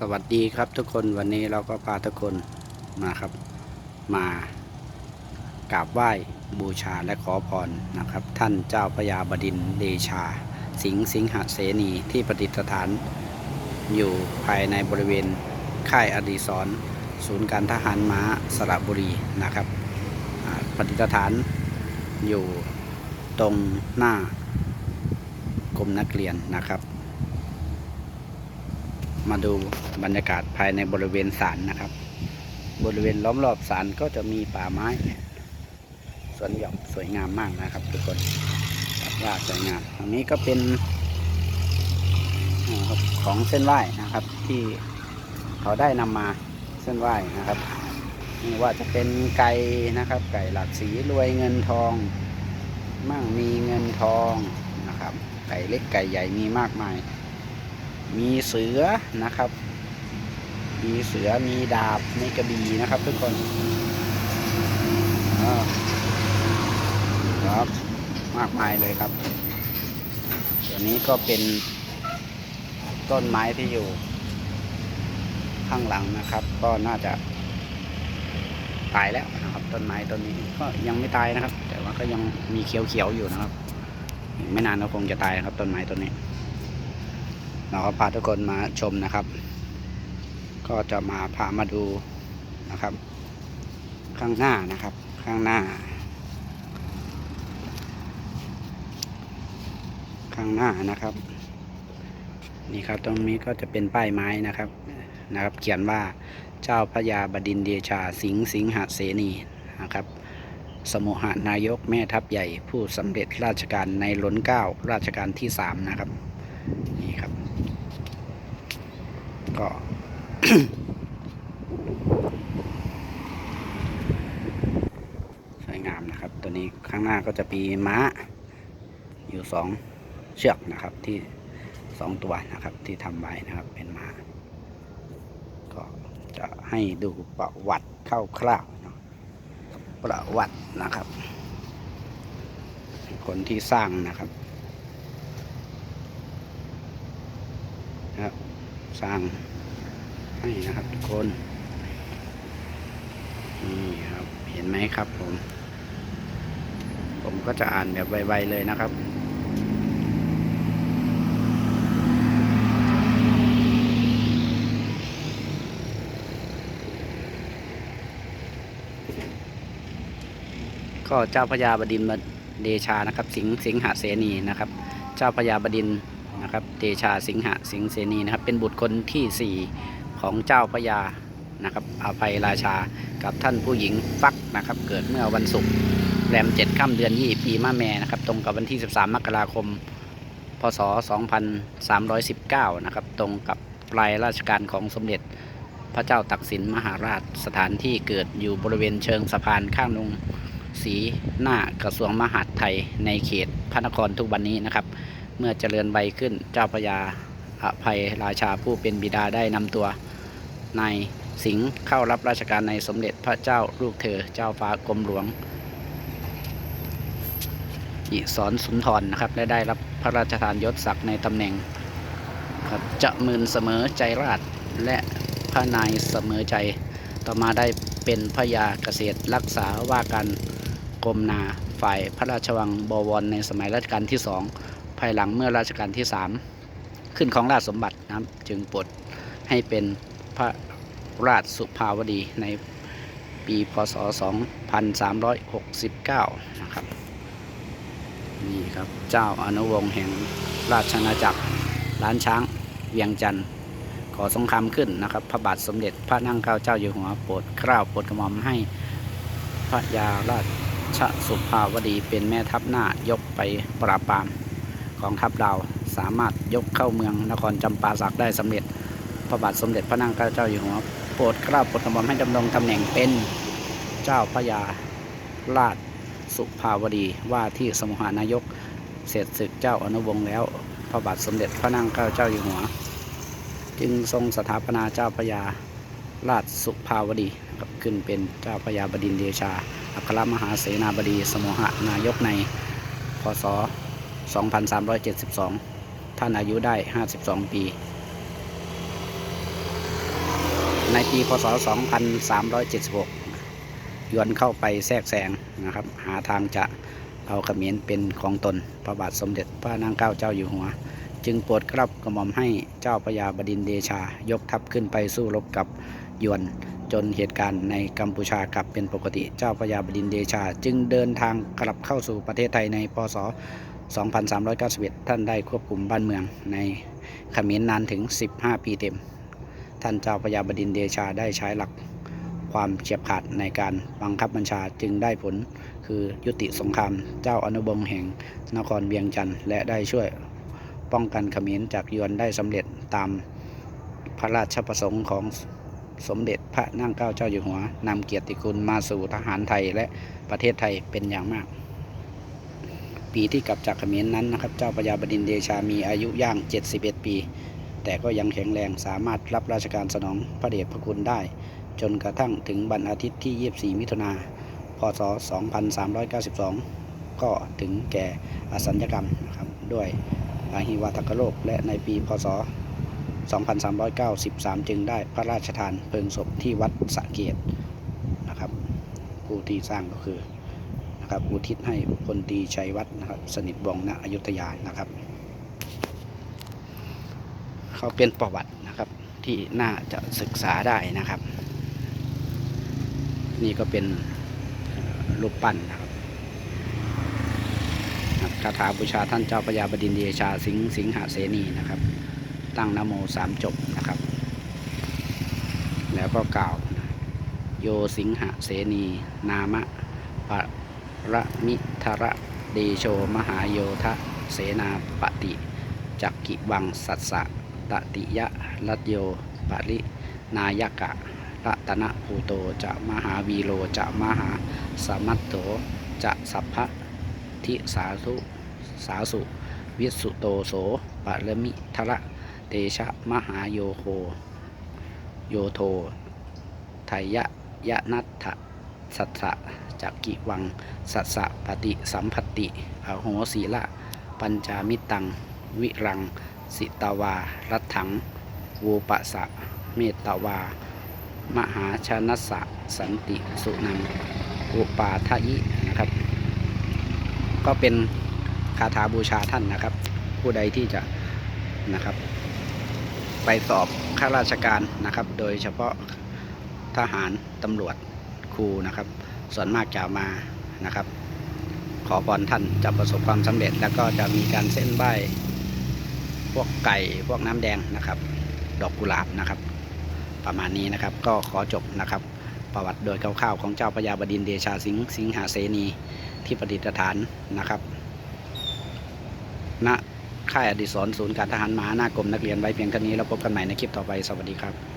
สวัสดีครับทุกคนวันนี้เราก็พาทุกคนมาครับ มากราบไหว้บูชาและขอพรนะครับ ท่านเจ้าพระยาบดินเดชา สิงห์สิงหเสนีที่ประดิษฐานอยู่ภายในบริเวณค่ายอดีศรศูนย์การทหารม้าสระบุรีนะครับประดิษฐานอยู่ตรงหน้ากรมนักเรียนนะครับ มาดูบรรยากาศภายในบริเวณศาลนะครับ บริเวณล้อมรอบศาลก็จะมีป่าไม้สวนหย่อมสวยงามมากนะครับ ทุกคนว่าสวยงามตรงนี้ก็เป็นของเส้นไหว้นะครับ ที่เขาได้นำมาเส้นไหว้นะครับไม่ว่าจะเป็นไก่นะครับ ไก่หลากสีรวยเงินทอง มั่งมีเงินทองนะครับ ไก่เล็กไก่ใหญ่มีมากมาย มีเสือนะครับ มีเสือมีดาบมีกระบี่นะครับ ทุกคนครับมากมายเลยครับตัวนี้ก็เป็นต้นไม้ที่อยู่ ข้างหลังนะครับ ก็น่าจะ ตายแล้วนะครับ ต้นไม้ต้นนี้ก็ยังไม่ตายนะครับ แต่ว่าก็ยังมีเขียวๆอยู่นะครับ ไม่นานก็คงจะตายนะครับ ต้นไม้ต้นนี้ เราก็พาทุกคนมาชมนะครับ ก็จะมาพามาดูนะครับ ข้างหน้านะครับ ข้างหน้า ข้างหน้านะครับ นี่ครับตรงนี้ก็จะเป็นป้ายไม้นะครับนะครับ เขียนว่าเจ้าพระยาบดินเดชาสิงห์สิงหเสนีนะครับสมุหานายกแม่ทัพใหญ่ผู้สำเร็จราชการในล้นเก้าราชการที่สามนะครับ นี่ครับ ก็สวยงามนะครับ ตัวนี้ข้างหน้าก็จะมีม้า อยู่สองเชือกนะครับที่สองตัวนะครับที่ทำไว้นะครับเป็นม้า ก็จะให้ดูประวัติคร่าวๆเนาะประวัตินะครับ คนที่สร้างนะครับนะครับ สร้างให้นะครับทุกคนนี่ครับเห็นไหมครับผม ผมก็จะอ่านแบบไวๆเลยนะครับก็เจ้าพระยาบดินเดชานะครับ สิงสิงหาเสนีนะครับ เจ้าพระยาบดิน นะครับเดชาสิงหสิงห์เสนีนะครับ เป็นบุตรคนที่สี่ของเจ้าพระยานะครับอภัยราชากับท่านผู้หญิงฟักนะครับ เกิดเมื่อวันศุกร์แรมเจ็ดค่ำเดือนยี่ปีมะแม่นะครับ ตรงกับวันที่ 13 มกราคม พศ 2319 นะครับ ตรงกับปลายราชการของสมเด็จพระเจ้าตักสินมหาราชสถานที่เกิดอยู่บริเวณเชิงสะพานข้างลงสีหน้ากระทรวงมหาดไทยในเขตพระนครทุกวันนี้นะครับ เมื่อเจริญใบขึ้นเจ้าพระยาอภัยราชาผู้เป็นบิดาได้นำตัวนายสิงห์เข้ารับราชการในสมเด็จพระเจ้าลูกเธอเจ้าฟ้ากรมหลวงอิสรสุนทรนะครับและได้รับพระราชทานยศศักดิ์ในตำแหน่งจะมืนเสมอใจราชและพระนายเสมอใจ ต่อมาได้เป็นพระยาเกษตรรักษาว่าการกรมนาฝ่ายพระราชวังบวรในสมัยรัชกาลที่สองายหลังเมื่อรัชกาลที่สามขึ้นของราชสมบัตินะครับจึงปลดให้เป็นพระราชสุภาวดีในปีพศ 2369 นะครับ นี่ครับ เจ้าอนุวงศ์แห่งราชอาณาจักรล้านช้างเวียงจันทร์ก่อสงครามขึ้นนะครับ พระบาทสมเด็จพระนั่งเกล้าเจ้าอยู่หัวโปรดเกล้าโปรดกระหม่อมให้พระยาราชสุภาวดีเป็นแม่ทัพหน้ายกไปปราบปราม ของทัพดาวสามารถยกเข้าเมืองนครจำปาสักได้สำเร็จ พระบาทสมเด็จพระนั่งเกล้าเจ้าอยู่หัวโปรดเกล้าโปรดกระหม่อมให้ดำรงตำแหน่งเป็นเจ้าพระยาราชสุภาวดีว่าที่สมุหานายกเสร็จศึกเจ้าอนุวงศ์แล้ว พระบาทสมเด็จพระนั่งเกล้าเจ้าอยู่หัว จึงทรงสถาปนาเจ้าพระยาราชสุภาวดีขึ้นเป็นเจ้าพระยาบดินเดชา อัครมหาเสนาบดี สมุหนายกในพศ 2372 ท่านอายุได้ 52 ปี ในปีพศ 2376 ยวนเข้าไปแทรกแซงนะครับ หาทางจะเอาเขมรเป็นของตน พระบาทสมเด็จพระนางเก้าเจ้าอยู่หัว จึงโปรดกรับกระหม่อมให้เจ้าพระยาบดินเดชายกทัพขึ้นไปสู้รบกับยวนจนเหตุการณ์ในกัมพูชากลับเป็นปกติ เจ้าพระยาบดินเดชา จึงเดินทางกลับเข้าสู่ประเทศไทยในพศ 2391 ท่านได้ควบคุมบ้านเมืองในขมรนนานถึง 15 ปีเต็ม ท่านเจ้าพระยาบดินเดชาได้ใช้หลักความเฉียบขาดในการบังคับบัญชาจึงได้ผลคือยุติสงครามเจ้าอนุบงแห่งนครเวียงจันทร์และได้ช่วยป้องกันขมรจากยวนได้สำเร็จตามพระราชประสงค์ของสมเด็จพระนั่งเกล้าเจ้าอยู่หัวนำเกียรติคุณมาสู่ทหารไทยและประเทศไทยเป็นอย่างมาก ปีที่กลับจากเขมรนั้นนะครับ เจ้าพระยาบดินเดชามีอายุย่าง 71 ปี แต่ก็ยังแข็งแรงสามารถรับราชการสนองพระเดชพระคุณได้ จนกระทั่งถึงวันอาทิตย์ที่ 24 มิถุนาพศ 2392 ก็ถึงแก่อสัญญกรรมนะครับด้วยอาหิวาตกโรคและในปีพศ 2393 จึงได้พระราชทานเพลิงศพที่วัดสะเกดนะครับผู้ที่สร้างก็คือ นะครับอุทิศให้พลตีชัยวัฒน์นะครับ สนิทวงศ์ณอยุธยานะครับ เขาเป็นประวัตินะครับที่น่าจะศึกษาได้นะครับ นี่ก็เป็นรูปปั้นนะครับคาถาบูชาท่านเจ้าพระยาบดินเดชาสิงห์สิงหเสนีนะครับ ตั้งนโมสามจบนะครับ แล้วก็กล่าว โยสิงหเสนี นามะปะ ระมิทระเดโชมหาโยทะเสนาปฏิจักกิวังสัสสะตติยะรัตโยปรินายกะรัตนภูโตจะมหาวีโรจะมหาสมัตโตจะสัพพะทิสาธุสาสุ วิสุโตโสปะรมิทระเตชะมหาโยโคโยโทไทยะยะนัตถะ สัสสะจักกิวัง สัสสะปฏิสัมพติอโหสีละ ปัญจามิตัง วิรัง สิตาวา รัตถังวูปะสะ เมตตาวา มหาชนัสสะ สันติสุนังอุปาทยินะครับ ก็เป็นคาถาบูชาท่านนะครับ ผู้ใดที่จะนะครับ ไปสอบข้าราชการนะครับ โดยเฉพาะทหารตำรวจ ครูนะครับ ส่วนมากจะมานะครับ ขอพรท่านจะประสบความสำเร็จ แล้วก็จะมีการเส้นไหว้พวกไก่พวกน้ำแดงนะครับ ดอกกุหลาบนะครับ ประมาณนี้นะครับก็ขอจบนะครับ ประวัติโดยคร่าวๆของเจ้าพระยาบดินเดชาสิงห์สิงหาเสนีที่ประดิษฐานนะครับณค่ายอดิศรศูนย์การทหารมหาหน้ากรมนักเรียนไว้เพียงเท่านี้แล้วพบกันใหม่ในคลิปต่อไป สวัสดีครับ